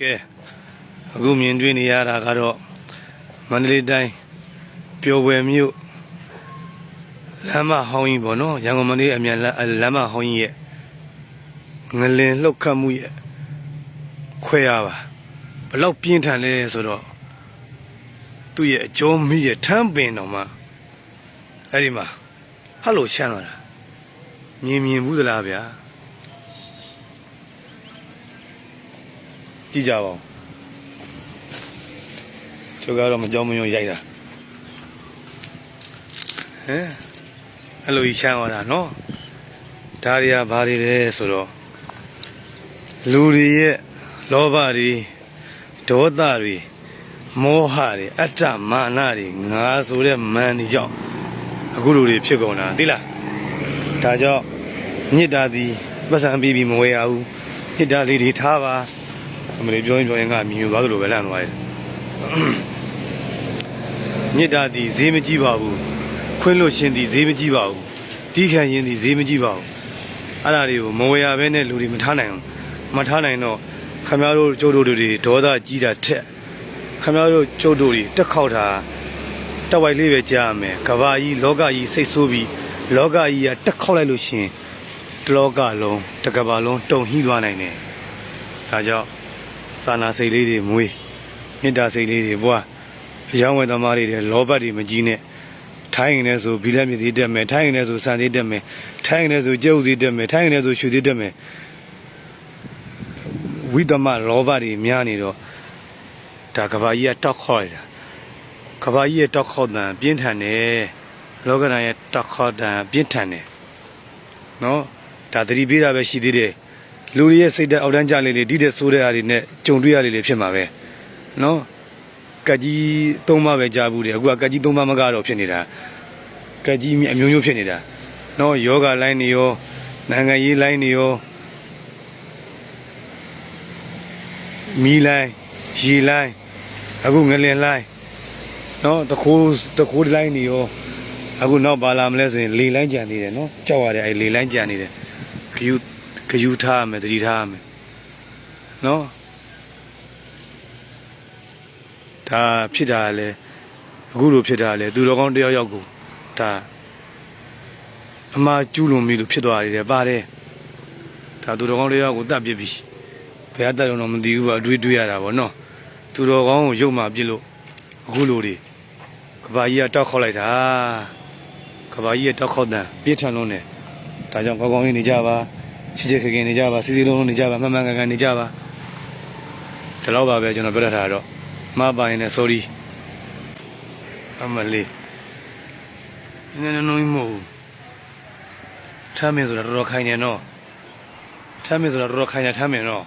ကဲအခုမြင်တွေ့နေရတာကတော့မန္တလေးတိုင်းပျော်ဝယ်မြို့လမ်းမဟောင်းကြီးပေါ့နော်ရန်ကုန်မန္တလေးအမြန်လမ်းအဲလမ်းမဟောင်းကြီးရဲ့ငလင်လှုပ်ခတ်မှုရဲ့ခွဲရပါဘလောက်ပြင်းထန်လဲဆိုတော့သူ့ရဲ့အကျုံးမိရဲ့ထမ်းပင်တော်မှာအဲ့ဒီမှာဟတ်လို့ရှမ်းသွားတာမြင်မြင်ဘူးသလားဗျာ ကြည့်ကြပါဦးကျော်ကတော့မကြောက်မရွံ့ရိုက်တာဟမ်အဲ့လိုကြီးချမ်းသွားတာနော်ဒါတွေကဘာတွေလဲဆိုတော့လူတွေရဲ့လောဘတွေဒေါသတွေမောဟတွေအတ္တမာနတွေငါဆိုတဲ့မန်တွေကြောင့်အခုလူတွေဖြစ်ကုန်တာသိလားဒါကြောင့်မြစ်တာသည်ပတ်စံပြီးပြီးမဝဲရဘူးမြစ်တာလေးတွေထားပါ အမလေးပြောရင်ပြောရင်ကမြင်သွားသလိုပဲလန့်သွားတယ်မြစ်တာဒီဈေးမကြီးပါဘူးခွင်းလို့ရှင်ဒီဈေးမကြီးပါဘူးတီးခံရင်ဒီဈေးမကြီးပါဘူးအဲ့ဒါတွေကိုမဝယ်ရဘဲနဲ့လူတွေမထားနိုင်ဘူးမထားနိုင်တော့ခမရတို့ကျုပ်တို့တွေဒေါသကြီးတာထက်ခမရတို့ကျုပ်တို့တွေတက်ခောက်တာတက်ဝိုက်လေးပဲကြားရမယ်ကဘာကြီးလောကကြီးစိတ်ဆိုးပြီးလောကကြီးကတက်ခောက်လိုက်လို့ရှင်တလောကလုံးတကဘာလုံးတုံဟီးသွားနိုင်တယ်ဒါကြောင့် စာနာစိတ်လေးတွေမွေးမေတ္တာစိတ်လေးတွေဘွားအယောင်းဝယ်သမားတွေတဲ့လောဘတွေမကြီးနဲ့ထိုင်းရင်လည်းဆိုဘီလက်မြည်သေးတက်မယ်ထိုင်းရင်လည်းဆိုစံသေးတက်မယ်ထိုင်းရင်လည်းဆိုကျုပ်သေးတက်မယ်ထိုင်းရင်လည်းဆိုရွှေသေးတက်မယ်ဝိသမလောဘတွေများနေတော့ဒါကဘာကြီးကတောက်ခေါ်ရတာကဘာကြီးရဲ့တောက်ခေါ်တန်ပြင်းထန်တယ်လောကဓာတ်ရဲ့တောက်ခေါ်တန်ပြင်းထန်တယ်နော်ဒါသတိပေးတာပဲရှိသေးတယ် လူတွေရဲ့စိတ်ဓာတ်အောက်တန်းကြလေးလေးဒီတဲ့ဆိုးတဲ့အားတွေနဲ့ကြုံတွေ့ရလေးလေးဖြစ်မှာပဲနော်ကကြီးသုံးပါပဲကြားဘူးတယ်အခုကကကြီးသုံးပါမကတော့ဖြစ်နေတာကကြီးအမျိုးမျိုးဖြစ်နေတာနော်ယောဂလိုင်းနေရောနိုင်ငံရေးလိုင်းနေရောမီလိုင်းရီလိုင်းအခုငလင်လိုင်းနော်တခိုးတခိုးလိုင်းနေရောအခုနောက်ပါလာမလဲဆိုရင်လေလိုင်းကြံနေတယ်နော်ကြောက်ရတယ်အဲလေလိုင်းကြံနေတယ်ခယူ ဂယူထားရမယ်တတိထားရမယ်နော်ဒါဖြစ်တာလေအခုလိုဖြစ်တာလေသူတော်ကောင်းတယောက်ယောက်ကိုဒါအမှားကျူးလွန်ပြီလို့ဖြစ်သွားတယ်ပါတယ်ဒါသူတော်ကောင်းတယောက်ကိုတတ်ပြစ်ပြီဘယ်အတက်တော့မသိဘူးအတွေးတွေးရတာဗောနော်သူတော်ကောင်းကိုရုပ်မှပြစ်လို့အခုလိုတွေကဘာကြီးကတောက်ခေါက်လိုက်တာကဘာကြီးကတောက်ခေါက်တန်ပြစ်ထန်လုံးနေဒါကြောင့်ကောင်းကောင်းလေးနေကြပါ ချစ်ချစ်ခင်ခင်နေကြပါစီစီလုံးလုံးနေကြပါမှန်မှန်ကန်ကန်နေကြပါဒီလောက်ပါပဲကျွန်တော်ပြောရတာတော့မပါရင်လည်း sorry အမလေးနည်းနည်းနည်းမဟုတ်ထမ်းမင်းဆိုတာတော်တော်ခိုင်နေနော်ထမ်းမင်းဆိုတာတော်တော်ခိုင်နေထမ်းမင်းနော်